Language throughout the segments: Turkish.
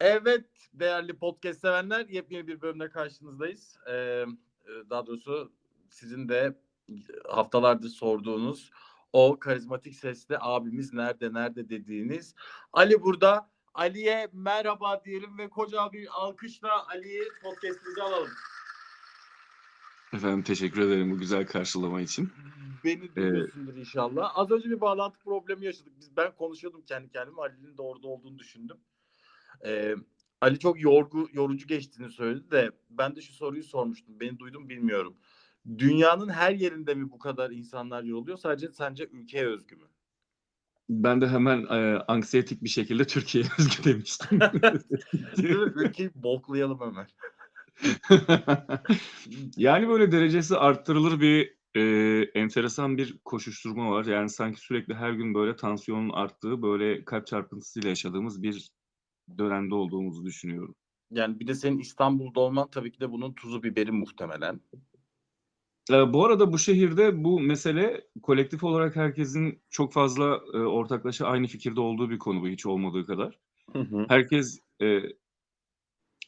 Evet değerli podcast sevenler yepyeni bir bölümde karşınızdayız. Ee, daha doğrusu sizin de haftalardır sorduğunuz o karizmatik sesli abimiz nerede nerede dediğiniz Ali burada. Ali'ye merhaba diyelim ve koca bir alkışla Ali'yi podcastimize alalım. Efendim teşekkür ederim bu güzel karşılama için. Beni duyuyorsundur ee, inşallah. Az önce bir bağlantı problemi yaşadık. Biz ben konuşuyordum kendi kendime. Ali'nin de orada olduğunu düşündüm. Ee, Ali çok yorgu, yorucu geçtiğini söyledi de ben de şu soruyu sormuştum. Beni duydum bilmiyorum. Dünyanın her yerinde mi bu kadar insanlar yoruluyor? Sadece sence ülkeye özgü mü? Ben de hemen e, anksiyetik bir şekilde Türkiye'ye özgü demiştim. Ülkeyi boklayalım hemen. yani böyle derecesi arttırılır bir e, enteresan bir koşuşturma var. Yani sanki sürekli her gün böyle tansiyonun arttığı, böyle kalp çarpıntısıyla yaşadığımız bir dönemde olduğumuzu düşünüyorum. Yani bir de senin İstanbul'da olman tabii ki de bunun tuzu biberi muhtemelen. Ee, bu arada bu şehirde bu mesele kolektif olarak herkesin çok fazla e, ortaklaşa aynı fikirde olduğu bir konu bu hiç olmadığı kadar. Hı hı. Herkes e,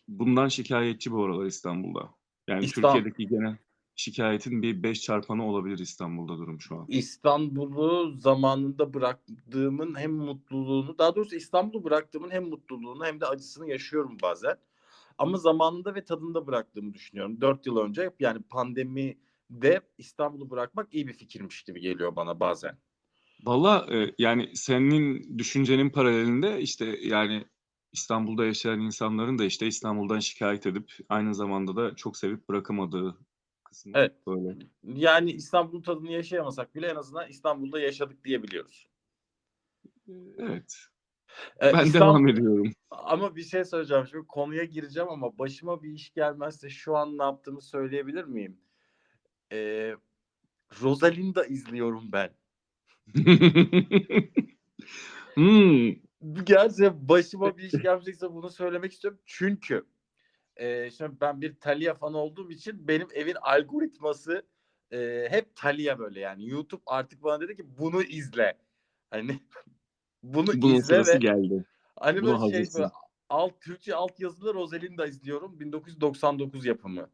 bundan şikayetçi bu aralar İstanbul'da. Yani İstanbul. Türkiye'deki genel şikayetin bir beş çarpanı olabilir İstanbul'da durum şu an. İstanbul'u zamanında bıraktığımın hem mutluluğunu, daha doğrusu İstanbul'u bıraktığımın hem mutluluğunu hem de acısını yaşıyorum bazen. Ama zamanında ve tadında bıraktığımı düşünüyorum. Dört yıl önce yani pandemi de İstanbul'u bırakmak iyi bir fikirmiş gibi geliyor bana bazen. Valla e, yani senin düşüncenin paralelinde işte yani İstanbul'da yaşayan insanların da işte İstanbul'dan şikayet edip aynı zamanda da çok sevip bırakamadığı kısmı evet. böyle. Yani İstanbul'un tadını yaşayamasak bile en azından İstanbul'da yaşadık diyebiliyoruz. Evet. Ee, ben İstanbul... devam ediyorum. Ama bir şey söyleyeceğim. Şimdi konuya gireceğim ama başıma bir iş gelmezse şu an ne yaptığımı söyleyebilir miyim? Ee, Rosalinda izliyorum ben. hmm. Gerçekten başıma bir iş gelecekse bunu söylemek istiyorum. Çünkü e, şimdi ben bir Talia fan olduğum için benim evin algoritması e, hep Talia böyle yani. YouTube artık bana dedi ki bunu izle. Hani bunu Bunun izle ve geldi. Hani böyle şey böyle, alt Türkçe alt yazılı Rosalinda izliyorum. 1999 yapımı.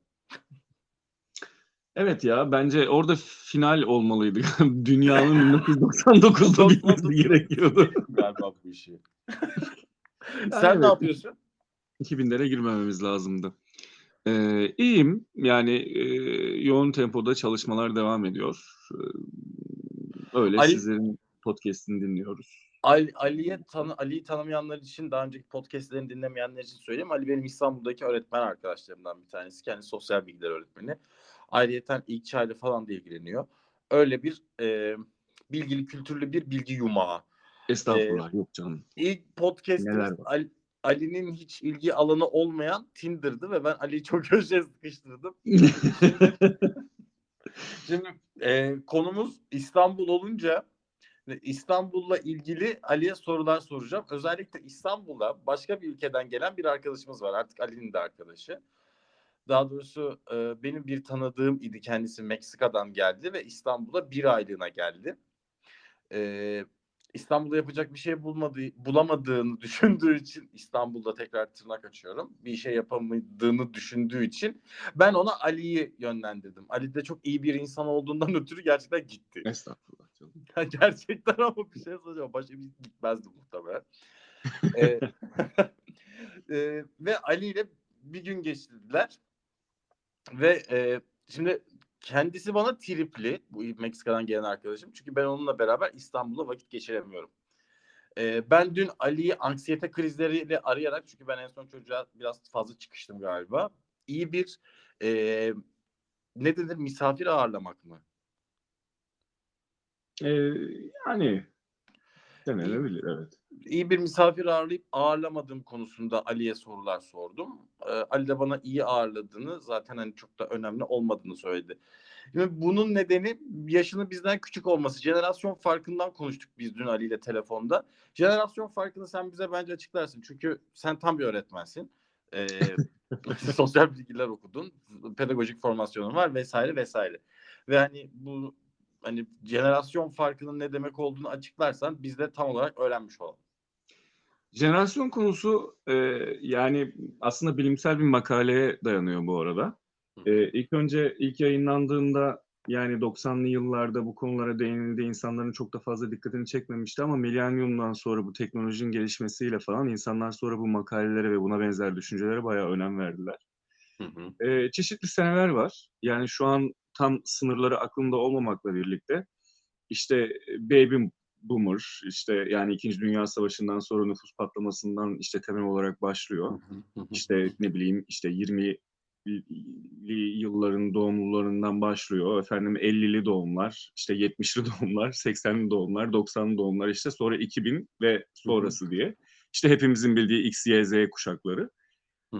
Evet ya bence orada final olmalıydı. Dünyanın 1999'da bitmesi gerekiyordu. Galiba bu işi. Sen evet. ne yapıyorsun? 2000'lere girmememiz lazımdı. Ee, iyiyim. Yani e, yoğun tempoda çalışmalar devam ediyor. Ee, öyle Ali, sizlerin podcast'ini dinliyoruz. Ali, Ali'ye tanı, Ali'yi tanımayanlar için daha önceki podcast'lerini dinlemeyenler için söyleyeyim. Ali benim İstanbul'daki öğretmen arkadaşlarımdan bir tanesi. Kendi sosyal bilgiler öğretmeni. Ayrıyeten ilk çayla falan da ilgileniyor. Öyle bir e, bilgili, kültürlü bir bilgi yumağı. Estağfurullah ee, yok canım. İlk podcast'imiz Ali, Ali'nin hiç ilgi alanı olmayan Tinder'dı ve ben Ali'yi çok köşeye sıkıştırdım. Şimdi e, konumuz İstanbul olunca İstanbul'la ilgili Ali'ye sorular soracağım. Özellikle İstanbul'a başka bir ülkeden gelen bir arkadaşımız var. Artık Ali'nin de arkadaşı. Daha doğrusu e, benim bir tanıdığım idi. Kendisi Meksika'dan geldi ve İstanbul'a bir aylığına geldi. E, İstanbul'da yapacak bir şey bulmadığı, bulamadığını düşündüğü için İstanbul'da tekrar tırnak açıyorum. Bir şey yapamadığını düşündüğü için ben ona Ali'yi yönlendirdim. Ali de çok iyi bir insan olduğundan ötürü gerçekten gitti. Estağfurullah canım. gerçekten ama bir şey söyleyeceğim. Başka bir gitmezdi muhtemelen. ee, e, ve Ali ile bir gün geçirdiler. Ve e, şimdi kendisi bana tripli bu Meksika'dan gelen arkadaşım. Çünkü ben onunla beraber İstanbul'da vakit geçiremiyorum. Ee, ben dün Ali'yi anksiyete krizleriyle arayarak çünkü ben en son çocuğa biraz fazla çıkıştım galiba. İyi bir e, ne denir misafir ağırlamak mı? Ee, yani Denenebilir evet. İyi bir misafir ağırlayıp ağırlamadığım konusunda Ali'ye sorular sordum. Ee, Ali de bana iyi ağırladığını zaten hani çok da önemli olmadığını söyledi. Şimdi bunun nedeni yaşının bizden küçük olması. Jenerasyon farkından konuştuk biz dün Ali ile telefonda. Jenerasyon farkını sen bize bence açıklarsın. Çünkü sen tam bir öğretmensin. Ee, sosyal bilgiler okudun. Pedagojik formasyonun var vesaire vesaire. Ve hani bu hani jenerasyon farkının ne demek olduğunu açıklarsan biz de tam olarak öğrenmiş olalım. Jenerasyon konusu, eee, yani, aslında bilimsel bir makaleye dayanıyor bu arada. Eee, ilk önce ilk yayınlandığında, yani, 90'lı yıllarda bu konulara değinildiği insanların çok da fazla dikkatini çekmemişti ama milenyumdan sonra bu teknolojinin gelişmesiyle falan insanlar sonra bu makalelere ve buna benzer düşüncelere bayağı önem verdiler. Hı hı. Eee, çeşitli seneler var. Yani, şu an tam sınırları aklımda olmamakla birlikte, işte, eee, baby boomer, işte, yani, 2. Dünya Savaşı'ndan sonra nüfus patlamasından, işte, temel olarak başlıyor. İşte, ne bileyim, işte, 20'li yılların doğumlularından başlıyor. Efendim 50'li doğumlar, işte 70'li doğumlar, 80'li doğumlar, 90'lı doğumlar, işte sonra 2000 ve sonrası diye. İşte hepimizin bildiği X, Y, Z kuşakları.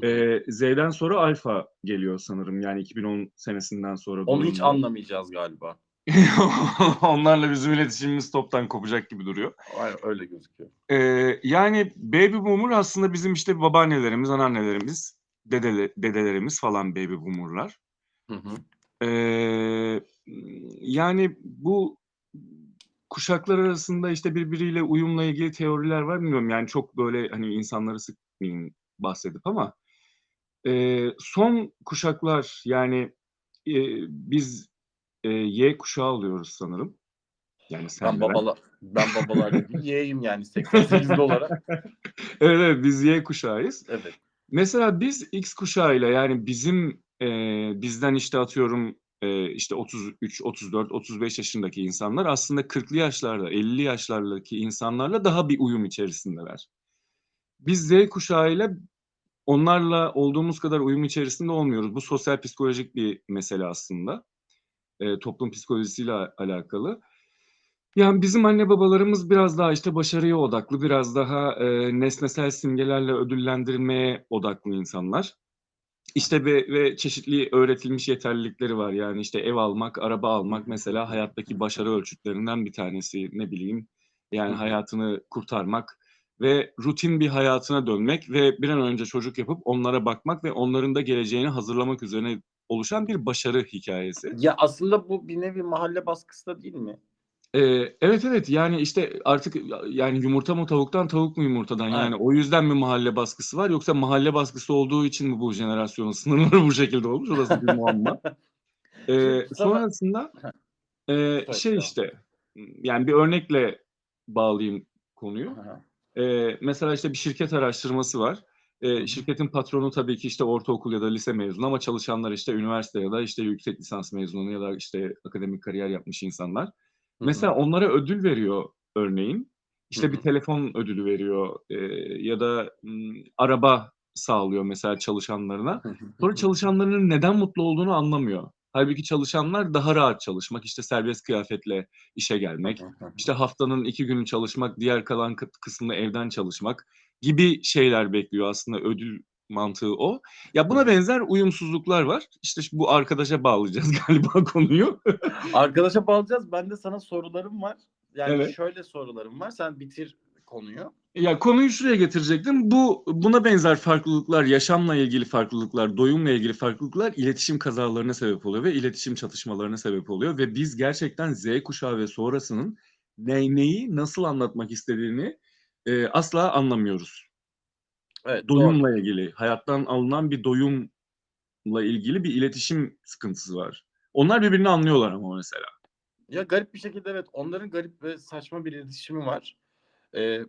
Eee, Z'den sonra alfa geliyor sanırım. Yani 2010 senesinden sonra Onu hiç doğumlular. anlamayacağız galiba. Onlarla bizim iletişimimiz toptan kopacak gibi duruyor. Aynen öyle gözüküyor. Eee, yani, baby boomer aslında bizim, işte, babaannelerimiz, anneannelerimiz, dedele dedelerimiz falan baby boomer'lar. Hı hı. Imm, yani, bu kuşaklar arasında, işte, birbiriyle uyumla ilgili teoriler var. Bilmiyorum, yani, çok böyle, hani, insanları sıkmayayım bahsedip ama, eee, son kuşaklar, yani, eee, biz, eee, Y kuşağı oluyoruz sanırım. Yani sen Ben babala ben babalar gibi Y'yim yani 88'li olarak. Evet, evet, biz Y kuşağıyız. Evet. Mesela biz X kuşağıyla, yani, bizim, eee, bizden, işte, atıyorum, eee, işte, 33, 34, 35 yaşındaki insanlar aslında 40'lı yaşlarda, 50'li yaşlardaki insanlarla daha bir uyum içerisindeler. Biz Z kuşağıyla onlarla olduğumuz kadar uyum içerisinde olmuyoruz. Bu sosyal psikolojik bir mesele aslında. Eee, toplum psikolojisiyle alakalı. Yani, bizim anne babalarımız biraz daha, işte, başarıya odaklı, biraz daha, eee, nesnesel simgelerle ödüllendirilmeye odaklı insanlar. İşte, ve ve çeşitli öğretilmiş yeterlilikleri var. Yani, işte, ev almak, araba almak mesela hayattaki başarı ölçütlerinden bir tanesi. Ne bileyim, yani, hayatını kurtarmak ve rutin bir hayatına dönmek ve bir an önce çocuk yapıp onlara bakmak ve onların da geleceğini hazırlamak üzerine oluşan bir başarı hikâyesi. Ya, aslında bu bir nevi mahalle baskısı da değil mi? Eee, evet, evet, yani, işte, artık, ya yani, yumurta mı tavuktan, tavuk mu yumurtadan? Yani, Aynen. o yüzden mi mahalle baskısı var yoksa mahalle baskısı olduğu için mi bu jenerasyonun sınırları bu şekilde olmuş? Orası bir muamma. Sana sonrasında, Söyle, şey, işte, yani, bir örnekle bağlayayım konuyu. Hı Eee, mesela, işte, bir şirket araştırması var. Hı. şirketin patronu tabii ki, işte, ortaokul ya da lise mezunu ama çalışanlar, işte, üniversite ya da, işte, yüksek lisans mezunu ya da, işte, akademik kariyer yapmış insanlar. Hı hı. Mesela onlara ödül veriyor örneğin. İşte, bir hı. telefon ödülü veriyor, eee, ya da, ımm, araba sağlıyor mesela çalışanlarına. Sonra çalışanlarının neden mutlu olduğunu anlamıyor. Hâlbuki çalışanlar daha rahat çalışmak, işte, serbest kıyafetle işe gelmek, işte, haftanın 2 günü çalışmak, diğer kalan kısmını evden çalışmak gibi şeyler bekliyor aslında ödül mantığı o. Ya, buna benzer uyumsuzluklar var. İşte, bu arkadaşa bağlayacağız galiba konuyu. Arkadaşa bağlayacağız. Ben de sana sorularım var. Yani, Evet. şöyle sorularım var. Sen bitir konuyu. Ya, konuyu şuraya getirecektim. Bu buna benzer farklılıklar, yaşamla ilgili farklılıklar, doyumla ilgili farklılıklar iletişim kazalarına sebep oluyor ve iletişim çatışmalarına sebep oluyor ve biz gerçekten Z kuşağı ve sonrasının ne neyi nasıl anlatmak istediğini, eee, asla anlamıyoruz. Evet, doğru. Doyumla ilgili, hayattan alınan bir doyumla ilgili bir iletişim sıkıntısı var. Onlar birbirini anlıyorlar ama mesela. Ya, garip bir şekilde evet, onların garip ve saçma bir iletişimi var. Eee,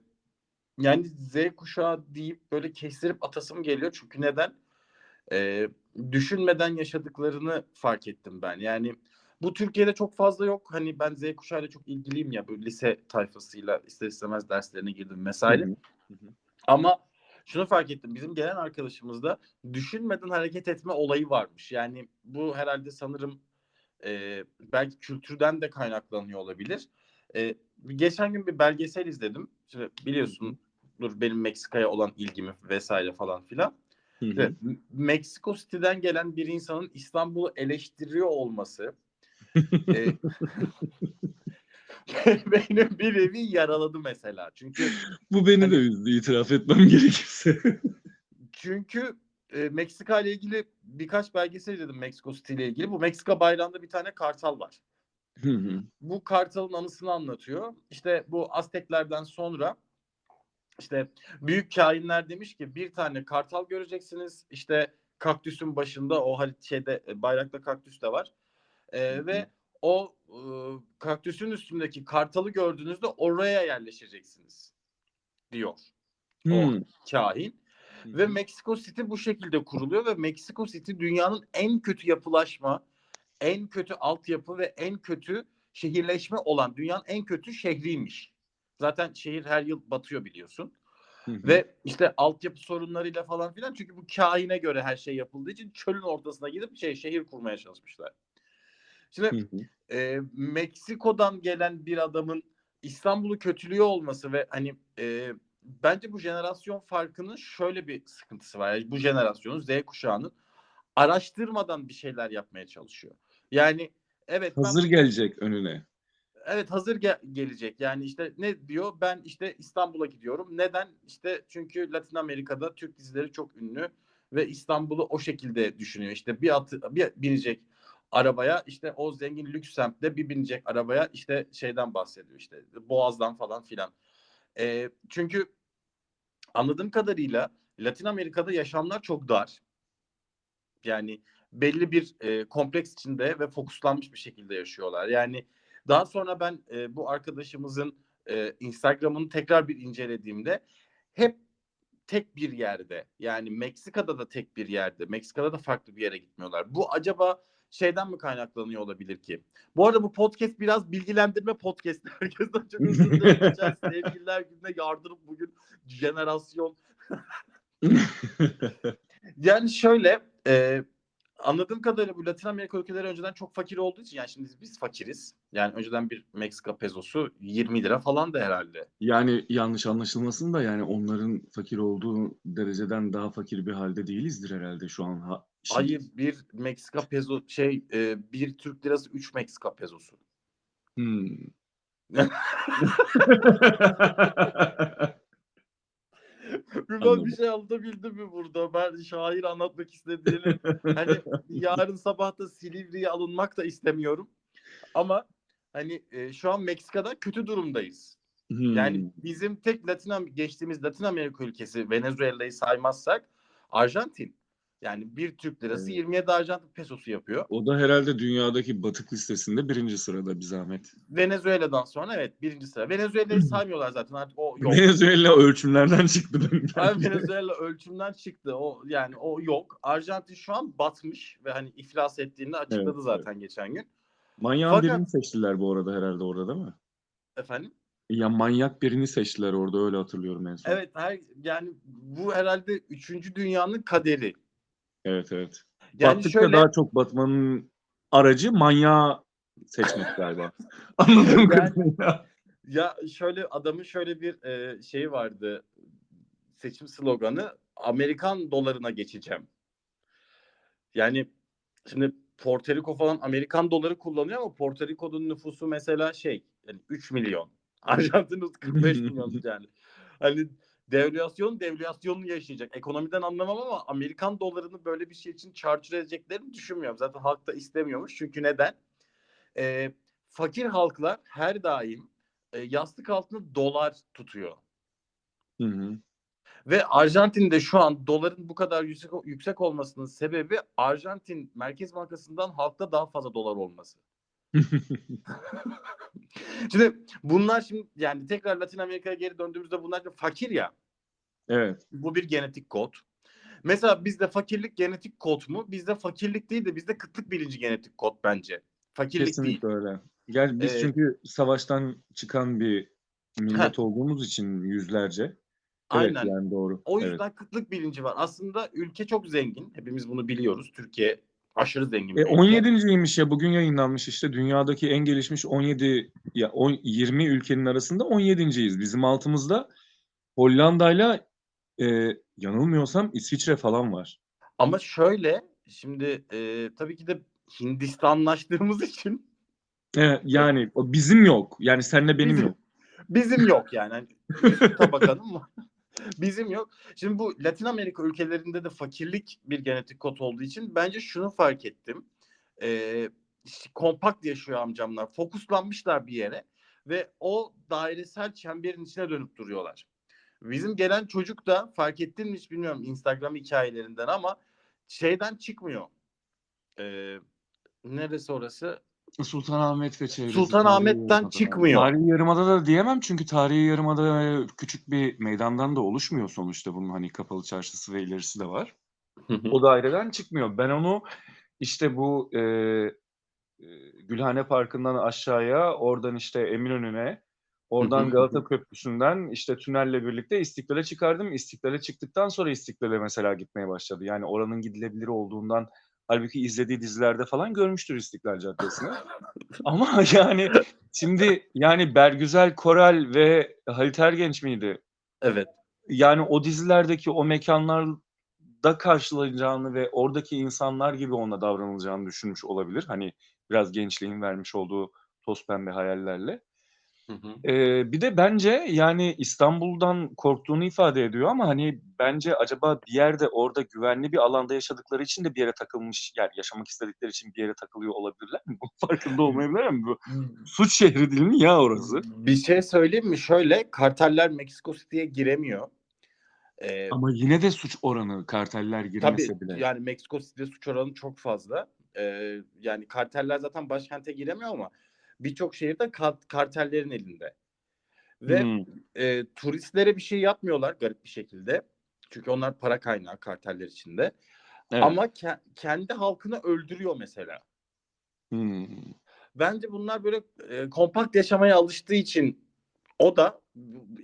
yani, Z kuşağı deyip böyle kestirip atasım geliyor. Çünkü neden? Eee, düşünmeden yaşadıklarını fark ettim ben. Yani, bu Türkiye'de çok fazla yok. Hani, ben Z kuşağıyla çok ilgiliyim ya, böyle lise tayfasıyla ister istemez derslerine girdim. Hı hı. Hı. Ama şunu fark ettim. Bizim gelen arkadaşımızda düşünmeden hareket etme olayı varmış. Yani, bu herhâlde sanırım, eee, belki kültürden de kaynaklanıyor olabilir. Eee, geçen gün bir belgesel izledim. Şimdi biliyorsundur benim Meksika'ya olan ilgimi vs. falan filan. Hı hı. Meksiko City'den gelen bir insanın İstanbul'u eleştiriyor olması, eee, beni bir nevi yaraladı mesela. Çünkü, Bu beni de hani üzdü itiraf etmem gerekirse. Çünkü, eee, Meksika'yla ilgili birkaç belgesel izledim Meksiko City ile ilgili. Bu Meksika bayrağında bir tane kartal var. Hı hı. Bu kartalın anısını anlatıyor. İşte, bu Azteklerden sonra işte büyük kainler demiş ki bir tane kartal göreceksiniz. İşte kaktüsün başında o şeyde e, bayrakta kaktüs de var. Ee, ve o e, kaktüsün üstündeki kartalı gördüğünüzde oraya yerleşeceksiniz diyor o Hmm. kahin. Ve Mexico City bu şekilde kuruluyor ve Mexico City dünyanın en kötü yapılaşma, en kötü altyapı ve en kötü şehirleşme olan dünyanın en kötü şehriymiş. Zaten şehir her yıl batıyor biliyorsun. Hı hı. Ve işte altyapı sorunlarıyla falan filan çünkü bu kahine göre her şey yapıldığı için çölün ortasına gidip şey şehir kurmaya çalışmışlar. Şimdi Hı hı. e, Meksiko'dan gelen bir adamın İstanbul'u kötülüyor olması ve hani e, bence bu jenerasyon farkının şöyle bir sıkıntısı var. Yani bu jenerasyonun Z kuşağının araştırmadan bir şeyler yapmaya çalışıyor. Yani evet ben- Hazır gelecek önüne. Evet hazır ge- gelecek. Yani işte ne diyor? Ben işte İstanbul'a gidiyorum. Neden? İşte çünkü Latin Amerika'da Türk dizileri çok ünlü ve İstanbul'u o şekilde düşünüyor. İşte bir atı bir binecek arabaya işte o zengin lüks semtte bir binecek arabaya işte şeyden bahsediyor işte Boğaz'dan falan filan. Ee, çünkü anladığım kadarıyla Latin Amerika'da yaşamlar çok dar. Yani belli bir e, kompleks içinde ve fokuslanmış bir şekilde yaşıyorlar. Yani daha sonra ben e, bu arkadaşımızın e, Instagram'ını tekrar bir incelediğimde hep tek bir yerde yani Meksika'da da tek bir yerde Meksika'da da farklı bir yere gitmiyorlar. Bu acaba şeyden mi kaynaklanıyor olabilir ki? Bu arada bu podcast biraz bilgilendirme podcast. Herkesten çok özür. Geçen sevgililer gününe yardırıp bugün jenerasyon yani şöyle e, anladığım kadarıyla bu Latin Amerika ülkeleri önceden çok fakir olduğu için yani şimdi biz fakiriz. Yani önceden bir Meksika pezosu 20 lira falan da herhalde. Yani yanlış anlaşılmasın da yani onların fakir olduğu dereceden daha fakir bir halde değilizdir herhalde şu an. Ha, şimdi. Hayır bir Meksika pezo şey e, bir Türk lirası 3 Meksika pezosu. Hmm. Anladım. bir şey anlatabildim mi burada? Ben şair anlatmak istediğini hani yarın sabah da Silivri'ye alınmak da istemiyorum. Ama hani e, şu an Meksika'da kötü durumdayız. Yani Hmm. bizim tek Latin geçtiğimiz Latin Amerika ülkesi Venezuela'yı saymazsak Arjantin. Yani bir Türk lirası Evet. 27 Arjantin pesosu yapıyor. O da herhalde dünyadaki batık listesinde birinci sırada bir zahmet. Venezuela'dan sonra evet birinci sıra. Venezuela'yı saymıyorlar zaten artık o yok. Venezuela ölçümlerden çıktı. benim Abi. Venezuela ölçümden çıktı. O yani o yok. Arjantin şu an batmış ve hani iflas ettiğini açıkladı Evet, zaten geçen gün. Manyağın Fakat- birini seçtiler bu arada herhalde orada değil mi? Efendim? Ya manyak birini seçtiler orada öyle hatırlıyorum en son. Evet her yani bu herhalde üçüncü dünyanın kaderi. Evet evet. Yani Battıkça şöyle daha çok batmanın aracı manyağı seçmek galiba. Anladığım Yani- kadarıyla. ya şöyle adamın şöyle bir e, şeyi vardı. Seçim sloganı Amerikan dolarına geçeceğim. Yani şimdi Porto Rico falan Amerikan doları kullanıyor ama Porto Rico'nun nüfusu mesela şey yani 3 milyon. Arjantin 45 milyon yani. Hani devülasyon devülasyonunu yaşayacak. Ekonomiden anlamam ama Amerikan dolarını böyle bir şey için çarçur edeceklerini düşünmüyorum. Zaten halk da istemiyormuş. Çünkü neden? Ee, fakir halklar her daim e, yastık altında dolar tutuyor. Hı hı. Ve Arjantin'de şu an doların bu kadar yüksek, yüksek olmasının sebebi Arjantin Merkez Bankası'ndan halkta daha fazla dolar olması. Şimdi bunlar şimdi yani tekrar Latin Amerika'ya geri döndüğümüzde bunlar fakir ya. evet. Bu bir genetik kod. Mesela bizde fakirlik genetik kod mu? Bizde fakirlik değil de bizde kıtlık bilinci genetik kod bence. Fakirlik değil. Kesinlikle öyle. Gel biz Ee, çünkü savaştan çıkan bir millet olduğumuz için yüzlerce. Evet Aynen. yani doğru. O Evet. yüzden kıtlık bilinci var. Aslında ülke çok zengin. Hepimiz bunu biliyoruz. Türkiye aşırı zengin E, ülke. 17.ymiş ya bugün yayınlanmış işte dünyadaki en gelişmiş 17 ya 10, 20 ülkenin arasında 17.yiz. Bizim altımızda Hollanda'yla e, yanılmıyorsam İsviçre falan var. Ama şöyle şimdi e, tabii ki de Hindistanlaştığımız için Evet, yani bizim yok. Yani senle benim Bizim- yok. bizim yok yani. Hani tabakanın var. Bizim yok. Şimdi bu Latin Amerika ülkelerinde de fakirlik bir genetik kod olduğu için bence şunu fark ettim. Ee, işte kompakt yaşıyor amcamlar. Fokuslanmışlar bir yere ve o dairesel çemberin içine dönüp duruyorlar. Bizim gelen çocuk da fark ettin mi hiç bilmiyorum Instagram hikayelerinden ama şeyden çıkmıyor. Ee, neresi orası? Sultanahmet ve çevresi. Sultanahmet'ten çıkmıyor. Tarihi Yarımada da diyemem çünkü Tarihi Yarımada küçük bir meydandan da oluşmuyor sonuçta. Bunun hani kapalı çarşısı ve ilerisi de var. O daireden çıkmıyor. Ben onu işte bu e, e, Gülhane Parkı'ndan aşağıya, oradan işte Eminönü'ne, oradan Galata Köprüsü'nden işte tünelle birlikte İstiklal'e çıkardım. İstiklal'e çıktıktan sonra İstiklal'e mesela gitmeye başladı. Yani oranın gidilebilir olduğundan halbuki izlediği dizilerde falan görmüştür İstiklal Caddesi'ni. Ama yani şimdi yani Bergüzel Korel ve Halit Ergenç miydi? Evet. Yani o dizilerdeki o mekanlarda karşılanacağını ve oradaki insanlar gibi ona davranılacağını düşünmüş olabilir. Hani biraz gençliğin vermiş olduğu toz pembe hayallerle. Hı hı. Ee, bir de bence yani İstanbul'dan korktuğunu ifade ediyor ama hani bence acaba bir yerde orada güvenli bir alanda yaşadıkları için de bir yere takılmış yani yaşamak istedikleri için bir yere takılıyor olabilirler mi? Bunun farkında olmayabilirler mi? Bu suç şehri değil mi ya orası? Bir şey söyleyeyim mi? Şöyle karteller Meksiko City'ye giremiyor. Ee, Ama yine de suç oranı karteller girmese tabii bile. yani Meksiko City'de suç oranı çok fazla. Ee, yani karteller zaten başkente giremiyor ama birçok şehirde ka- kartellerin elinde. Ve Hmm. e, turistlere bir şey yapmıyorlar garip bir şekilde. Çünkü onlar para kaynağı karteller içinde. Evet. Ama ke- kendi halkını öldürüyor mesela. Hmm. Bence bunlar böyle e, kompakt yaşamaya alıştığı için o da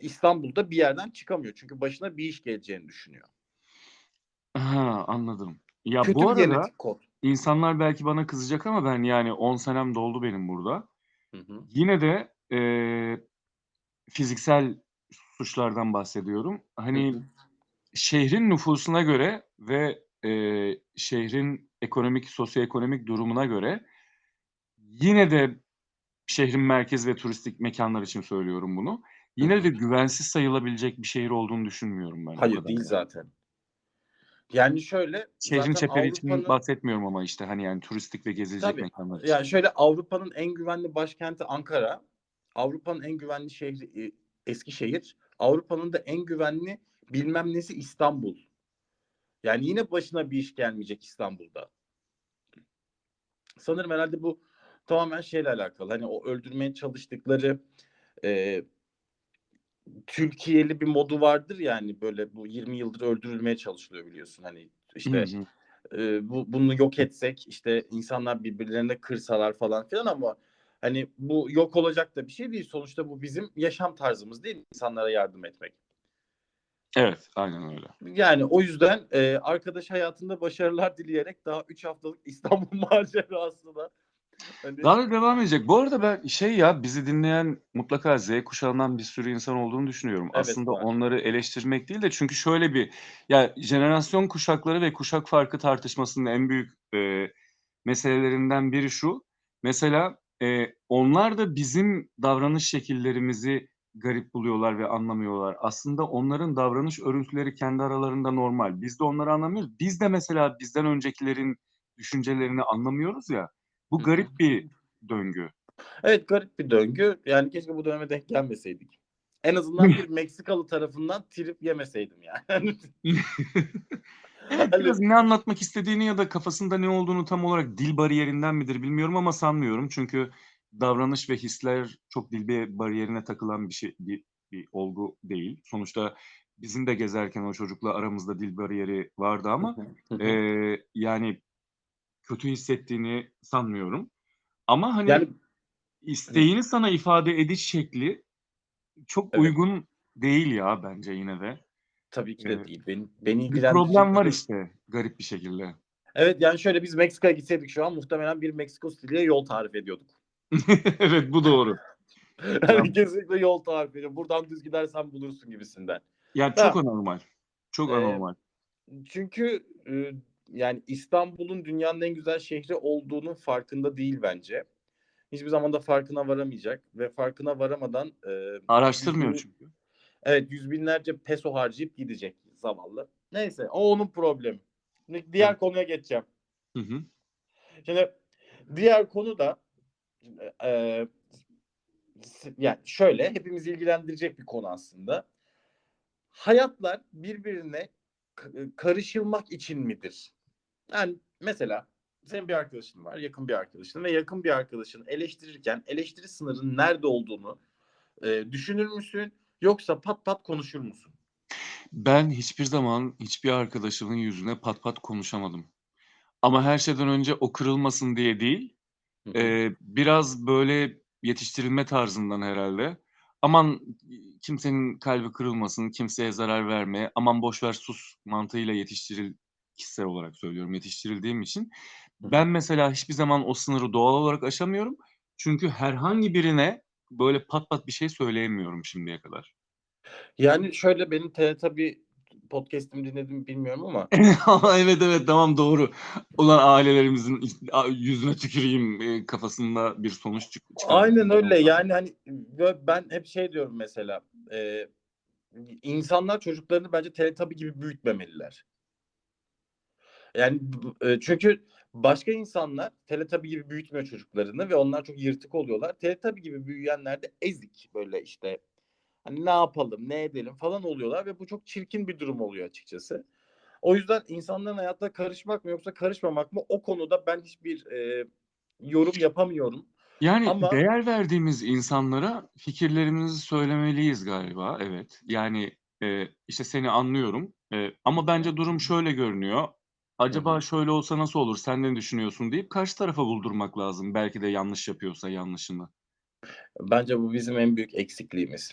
İstanbul'da bir yerden çıkamıyor. Çünkü başına bir iş geleceğini düşünüyor. Ha, anladım. Ya Kötü bu arada genetik kod. insanlar belki bana kızacak ama ben yani 10 senem doldu benim burada. Hı hı. Yine de eee, fiziksel suçlardan bahsediyorum. Hı Hani hı. şehrin nüfusuna göre ve eee, şehrin ekonomik, sosyoekonomik durumuna göre yine de şehrin merkez ve turistik mekanlar için söylüyorum bunu. Hı Yine de hı. güvensiz sayılabilecek bir şehir olduğunu düşünmüyorum ben Hayır değil yani. zaten. Yani şöyle Şehrin çeperi için bahsetmiyorum ama işte hani yani turistik ve gezilecek tabii mekanlar için. yani şöyle Avrupa'nın en güvenli başkenti Ankara, Avrupa'nın en güvenli şehri e, Eskişehir, Avrupa'nın da en güvenli bilmem nesi İstanbul. Yani yine başına bir iş gelmeyecek İstanbul'da. Sanırım herhalde bu tamamen şeyle alakalı. Hani o öldürmeye çalıştıkları e, Türkiye'li bir modu vardır yani böyle bu 20 yıldır öldürülmeye çalışılıyor biliyorsun. Hani Hı işte hı. e, bu bunu yok etsek işte insanlar birbirlerine kırsalar falan filan ama hani bu yok olacak da bir şey değil. Sonuçta bu bizim yaşam tarzımız değil insanlara yardım etmek. Evet, aynen öyle. Yani o yüzden e, arkadaş hayatında başarılar dileyerek daha 3 haftalık İstanbul macerasına hani Daha da devam edecek. Bu arada ben şey ya bizi dinleyen mutlaka Z kuşağından bir sürü insan olduğunu düşünüyorum. evet Aslında var. onları eleştirmek değil de çünkü şöyle bir ya jenerasyon kuşakları ve kuşak farkı tartışmasının en büyük e, meselelerinden biri şu. Mesela e, onlar da bizim davranış şekillerimizi garip buluyorlar ve anlamıyorlar. Aslında onların davranış örüntüleri kendi aralarında normal. Biz de onları anlamıyoruz. Biz de mesela bizden öncekilerin düşüncelerini anlamıyoruz ya. Bu garip bir döngü. Evet garip bir döngü. Yani keşke bu döneme denk gelmeseydik. En azından bir Meksikalı tarafından trip yemeseydim yani. Biraz ne anlatmak istediğini ya da kafasında ne olduğunu tam olarak dil bariyerinden midir bilmiyorum ama sanmıyorum. Çünkü davranış ve hisler çok dil bir bariyerine takılan bir şey bir, bir olgu değil. Sonuçta bizim de gezerken o çocukla aramızda dil bariyeri vardı ama eee, yani kötü hissettiğini sanmıyorum. Ama hani Yani isteğini sana ifade ediş şekli çok evet. uygun değil ya bence yine de. Tabii ki de değil. Beni, beni bir problem bir var işte garip bir şekilde. Evet yani şöyle biz Meksika'ya gitseydik şu an muhtemelen bir Meksiko stiliye yol tarif ediyorduk. Evet bu doğru. Ya, Hani kesinlikle yol tarif ediyor. Buradan düz gidersen bulursun gibisinden. ya çok Da anormal. Çok e, anormal. çünkü e, yani İstanbul'un dünyanın en güzel şehri olduğunun farkında değil bence. Hiçbir zaman da farkına varamayacak ve farkına varamadan e, Araştırmıyor bin, çünkü. evet yüz binlerce peso harcayıp gidecek zavallı. Neyse o onun problemi. Şimdi diğer Evet. konuya geçeceğim. Hı hı. Şimdi diğer konu da e, yani şöyle hepimizi ilgilendirecek bir konu aslında. hayatlar birbirine karışılmak için midir? Yani mesela senin bir arkadaşın var, yakın bir arkadaşın ve yakın bir arkadaşını eleştirirken eleştiri sınırının nerede olduğunu e, düşünür müsün? Yoksa pat pat konuşur musun? Ben hiçbir zaman hiçbir arkadaşımın yüzüne pat pat konuşamadım. Ama her şeyden önce o kırılmasın diye değil, eee, biraz böyle yetiştirilme tarzından herhalde. Aman kimsenin kalbi kırılmasın, kimseye zarar verme, aman boş ver sus mantığıyla yetiştiril kişisel olarak söylüyorum yetiştirildiğim için. Ben mesela hiçbir zaman o sınırı doğal olarak aşamıyorum. Çünkü herhangi birine böyle pat pat bir şey söyleyemiyorum şimdiye kadar. Yani şöyle benim Teletubby podcast'imi dinledim bilmiyorum ama Evet evet tamam doğru. Ulan ailelerimizin yüzüne tüküreyim e, kafasında bir sonuç çık çıkardım. aynen öyle yani hani ben hep şey diyorum mesela e, insanlar çocuklarını bence Teletubby gibi büyütmemeliler. Yani e, çünkü başka insanlar Teletubby gibi büyütmüyor çocuklarını ve onlar çok yırtık oluyorlar. Teletubby gibi büyüyenler de ezik böyle işte hani ne yapalım ne edelim falan oluyorlar ve bu çok çirkin bir durum oluyor açıkçası. O yüzden insanların hayatına karışmak mı yoksa karışmamak mı o konuda ben hiçbir e, yorum yapamıyorum. Yani Ama değer verdiğimiz insanlara fikirlerimizi söylemeliyiz galiba. Evet. Yani e, işte seni anlıyorum. E, ama bence durum şöyle görünüyor. Acaba hı. şöyle olsa nasıl olur? Sen ne düşünüyorsun deyip karşı tarafa buldurmak lazım. Belki de yanlış yapıyorsa yanlışını. Bence bu bizim en büyük eksikliğimiz.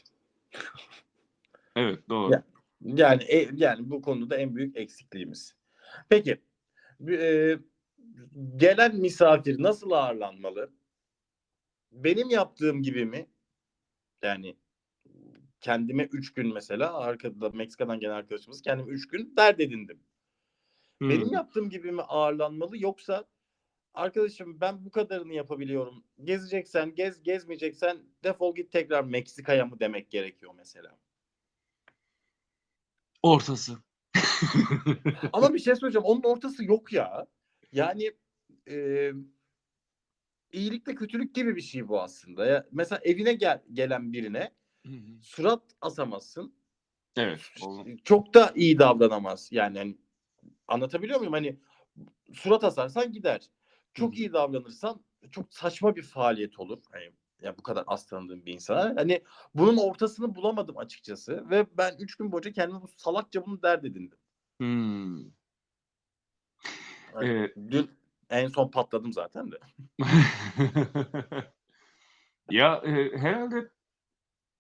Evet doğru. Ya- Yani e- yani bu konuda en büyük eksikliğimiz. Peki e, gelen misafir nasıl ağırlanmalı? Benim yaptığım gibi mi? Yani kendime 3 gün mesela arkada Meksika'dan gelen arkadaşımız kendime 3 gün dert edindim. Benim Hmm. yaptığım gibi mi ağırlanmalı yoksa arkadaşım ben bu kadarını yapabiliyorum. Gezeceksen gez, gezmeyeceksen defol git tekrar Meksika'ya mı demek gerekiyor mesela? Ortası. Ama bir şey söyleyeceğim. Onun ortası yok ya. Yani e, iyilikle kötülük gibi bir şey bu aslında. Ya, mesela evine gel, gelen birine surat asamazsın. Evet. Çok da iyi davranamaz. Yani hani, anlatabiliyor muyum? Hani surat asarsan gider. Çok iyi davranırsan çok saçma bir faaliyet olur. Hani ya bu kadar az tanıdığım bir insana. Hani bunun ortasını bulamadım açıkçası ve ben üç gün boyunca kendime bu salakça bunu dert edindim. Hmm. Hani Ee, dün en son patladım zaten de. Ya e, herhalde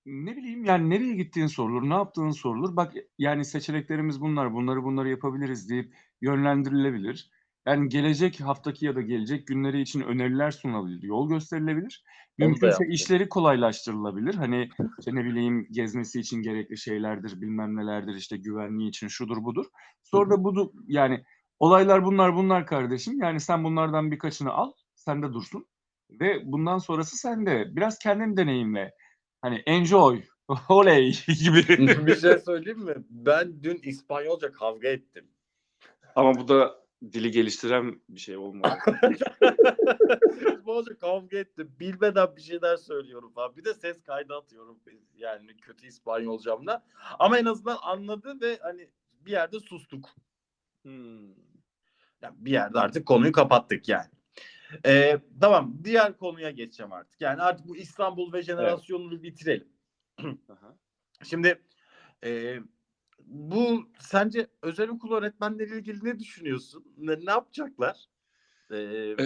ne bileyim yani nereye gittiğin sorulur, ne yaptığın sorulur. Bak yani seçeneklerimiz bunlar, bunları bunları yapabiliriz deyip yönlendirilebilir. Yani gelecek haftaki ya da gelecek günleri için öneriler sunulabilir, yol gösterilebilir. Mümkünse işleri kolaylaştırılabilir. Hani işte ne bileyim gezmesi için gerekli şeylerdir, bilmem nelerdir, işte güvenliği için şudur budur. Sonra da budur yani olaylar bunlar bunlar kardeşim. Yani sen bunlardan birkaçını al, sende dursun. Ve bundan sonrası sende. Biraz kendin deneyimle. Hani enjoy, oley gibi. bir şey söyleyeyim mi? Ben dün İspanyolca kavga ettim. Ama bu da dili geliştiren bir şey olmalı. İspanyolca kavga ettim. Bilmeden bir şeyler söylüyorum falan. Bir de ses kaydı atıyorum. Yani kötü İspanyolcamla. Ama en azından anladı ve hani bir yerde sustuk. Hmm. Yani bir yerde artık konuyu kapattık yani. Ee, tamam diğer konuya geçeceğim artık. Yani artık bu İstanbul ve jenerasyonunu bitirelim. Aha. Şimdi e, bu sence özel okul öğretmenleriyle ilgili ne düşünüyorsun? Ne, ne yapacaklar? Ee, Ee,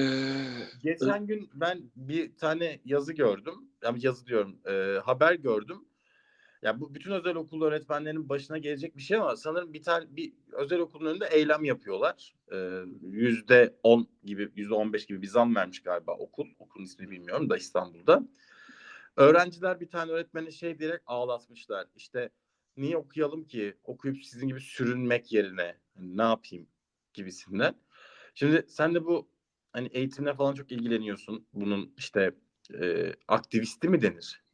geçen gün ben bir tane yazı gördüm. Yani yazı diyorum, e, haber gördüm. Ya bu bütün özel okul öğretmenlerinin başına gelecek bir şey ama sanırım bir tane bir özel okulun önünde eylem yapıyorlar. Yüzde on gibi, yüzde on beş gibi bir zam vermiş galiba okul. Okulun ismini bilmiyorum da İstanbul'da. Öğrenciler bir tane öğretmeni şey diyerek ağlatmışlar. İşte niye okuyalım ki? Okuyup sizin gibi sürünmek yerine hani ne yapayım gibisinden. Şimdi sen de bu hani eğitimle falan çok ilgileniyorsun. Bunun işte e, aktivisti mi denir?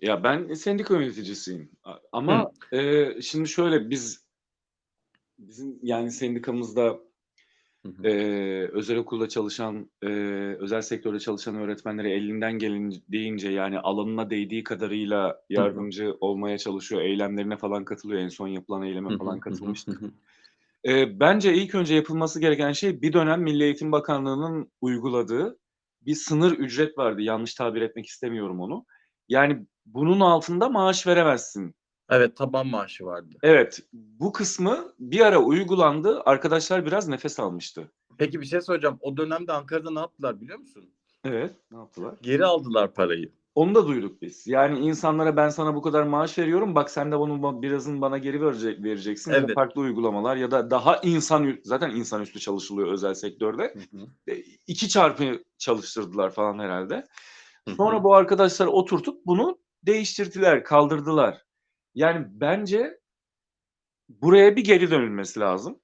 Ya ben sendika yöneticisiyim. Ama e, şimdi şöyle biz bizim yani sendikamızda Hı hı. Eee, özel okulda çalışan, eee, özel sektörde çalışan öğretmenlere elinden gelindiğince yani alanına değdiği kadarıyla Hı hı. yardımcı olmaya çalışıyor. Eylemlerine falan katılıyor. En son yapılan Hı eyleme hı. falan Hı hı. Hı katılmıştık. hı. Bence ilk önce yapılması gereken şey bir dönem Milli Eğitim Bakanlığı'nın uyguladığı bir sınır ücret vardı. Yanlış tabir etmek istemiyorum onu. Yani bunun altında maaş veremezsin. Evet, taban maaşı vardı. Evet, bu kısmı bir ara uygulandı. Arkadaşlar biraz nefes almıştı. Peki bir şey soracağım. O dönemde Ankara'da ne yaptılar biliyor musun? Evet, ne yaptılar? Geri aldılar parayı. Onu da duyduk biz. Yani insanlara ben sana bu kadar maaş veriyorum. Bak sen de bunun birazını bana geri verecek, vereceksin. Ya da Evet. farklı uygulamalar ya da daha insan zaten insanüstü çalışılıyor özel sektörde. Hı hı. E, iki çarpı çalıştırdılar falan herhalde. Hı hı. Sonra bu arkadaşlar oturtup bunu değiştirdiler, kaldırdılar. Yani bence buraya bir geri dönülmesi lazım.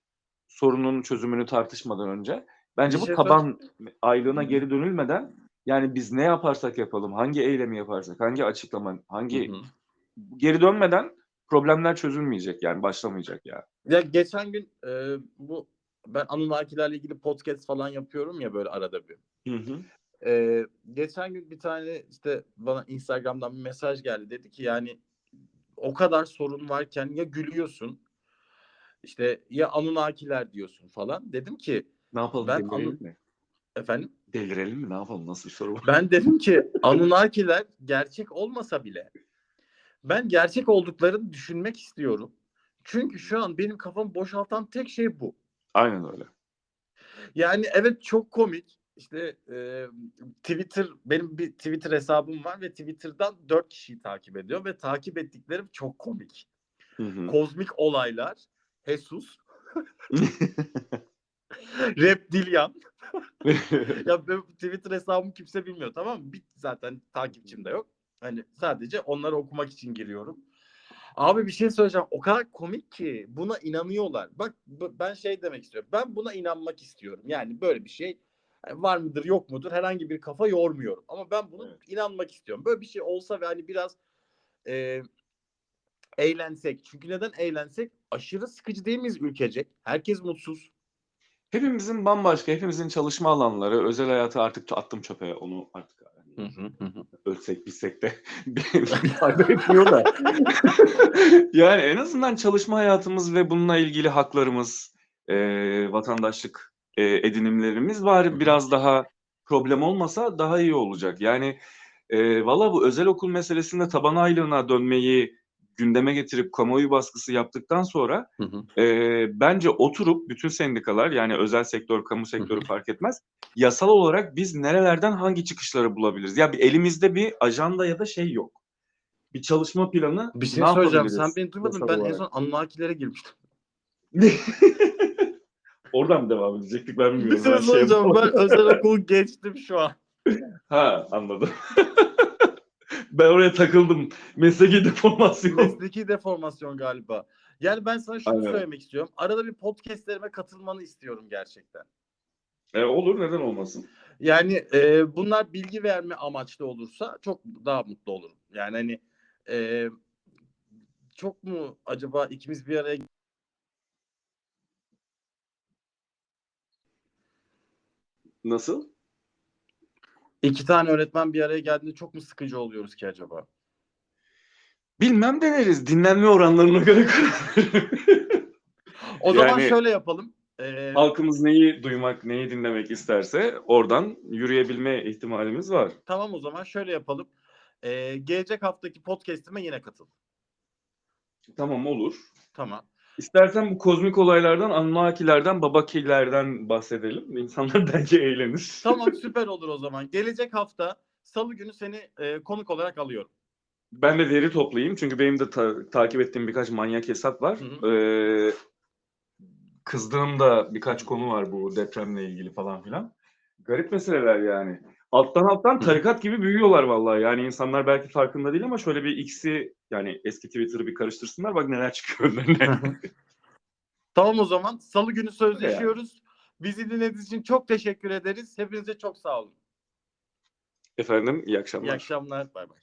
Sorunun çözümünü tartışmadan önce. Bence bu taban aylığına Hı hı. geri dönülmeden yani biz ne yaparsak yapalım, hangi eylemi yaparsak, hangi açıklama, Hı hangi hı. geri dönmeden problemler çözülmeyecek yani başlamayacak yani. Ya geçen gün e, bu ben Anunnakilerle ilgili podcast falan yapıyorum ya böyle arada bir. Hı hı. E, geçen gün bir tane işte bana Instagram'dan bir mesaj geldi. Dedi ki yani o kadar sorun varken ya gülüyorsun işte ya Anunnakiler diyorsun falan. Dedim ki Ne yapalım Ben delirelim mi? efendim Delirelim mi? Ne yapalım? Nasıl bir soru bu? ben dedim ki Anunnakiler gerçek olmasa bile ben gerçek olduklarını düşünmek istiyorum. Çünkü şu an benim kafamı boşaltan tek şey bu. Aynen öyle. Yani evet çok komik. İşte e, Twitter benim bir Twitter hesabım var ve Twitter'dan dört kişiyi takip ediyor ve takip ettiklerim çok komik. Hı hı. Kozmik olaylar, Jesus, Reptilyan. ya benim Twitter hesabımı kimse bilmiyor tamam mı? Bir zaten takipçim de yok. Hani sadece onları okumak için giriyorum. Abi bir şey söyleyeceğim. O kadar komik ki buna inanıyorlar. Bak ben şey demek istiyorum. Ben buna inanmak istiyorum. Yani böyle bir şey var mıdır yok mudur herhangi bir kafa yormuyorum. Ama ben bunu Evet. inanmak istiyorum. Böyle bir şey olsa ve hani biraz e, eğlensek. Çünkü neden eğlensek? Aşırı sıkıcı değil miyiz ülkecek? Herkes mutsuz. Hepimizin bambaşka, hepimizin çalışma alanları, özel hayatı artık attım çöpe onu artık hani ölsek bilsek de bir fayda etmiyor da. yani en azından çalışma hayatımız ve bununla ilgili haklarımız, e, vatandaşlık e, edinimlerimiz Hı var. hı. Biraz daha problem olmasa daha iyi olacak. Yani e, valla bu özel okul meselesinde taban aylığına dönmeyi gündeme getirip kamuoyu baskısı yaptıktan sonra Hı hı. e, bence oturup bütün sendikalar yani özel sektör, kamu sektörü hı. fark etmez. Yasal olarak biz nerelerden hangi çıkışları bulabiliriz? Ya bir elimizde bir ajanda ya da şey yok. Bir çalışma planı Bir şey ne söyleyeceğim. yapabiliriz Sen beni duymadın. Ben en olarak? son Anunnakilere girmiştim. Oradan mı devam edecektik ben bilmiyorum. Ben şey söyleyeceğim. Ben özel okulu geçtim şu an. Ha anladım. ben oraya takıldım. Mesleki deformasyon. Mesleki deformasyon galiba. Yani ben sana şunu Aynen. söylemek istiyorum. Arada bir podcastlerime katılmanı istiyorum gerçekten. E, olur neden olmasın? Yani e, bunlar bilgi verme amaçlı olursa çok daha mutlu olurum. Yani hani e, çok mu acaba ikimiz bir araya Nasıl? iki tane öğretmen bir araya geldiğinde çok mu sıkıcı oluyoruz ki acaba? Bilmem deneriz. Dinlenme oranlarına göre karar O zaman Yani- şöyle yapalım. E, Halkımız neyi duymak, neyi dinlemek isterse oradan yürüyebilme ihtimalimiz var. tamam o zaman şöyle yapalım. E, gelecek haftaki podcast'ime yine katıl. Tamam olur. Tamam. İstersen bu kozmik olaylardan, Anunnakilerden, Babakilerden bahsedelim. İnsanlar bence eğlenir. Tamam süper olur o zaman. Gelecek hafta Salı günü seni e, konuk olarak alıyorum. Ben de veri toplayayım çünkü benim de ta- takip ettiğim birkaç manyak hesap var. Hı Ee, kızdığım da birkaç konu var bu depremle ilgili falan filan. Garip meseleler yani. Alttan alttan tarikat gibi büyüyorlar vallahi. Yani insanlar belki farkında değil ama şöyle bir X'i yani eski Twitter'ı bir karıştırsınlar bak neler çıkıyor önlerine. Tamam o zaman. Salı günü sözleşiyoruz. Bizi dinlediğiniz için çok teşekkür ederiz. Hepinize çok sağ olun. Efendim iyi akşamlar. İyi akşamlar. Bay bay.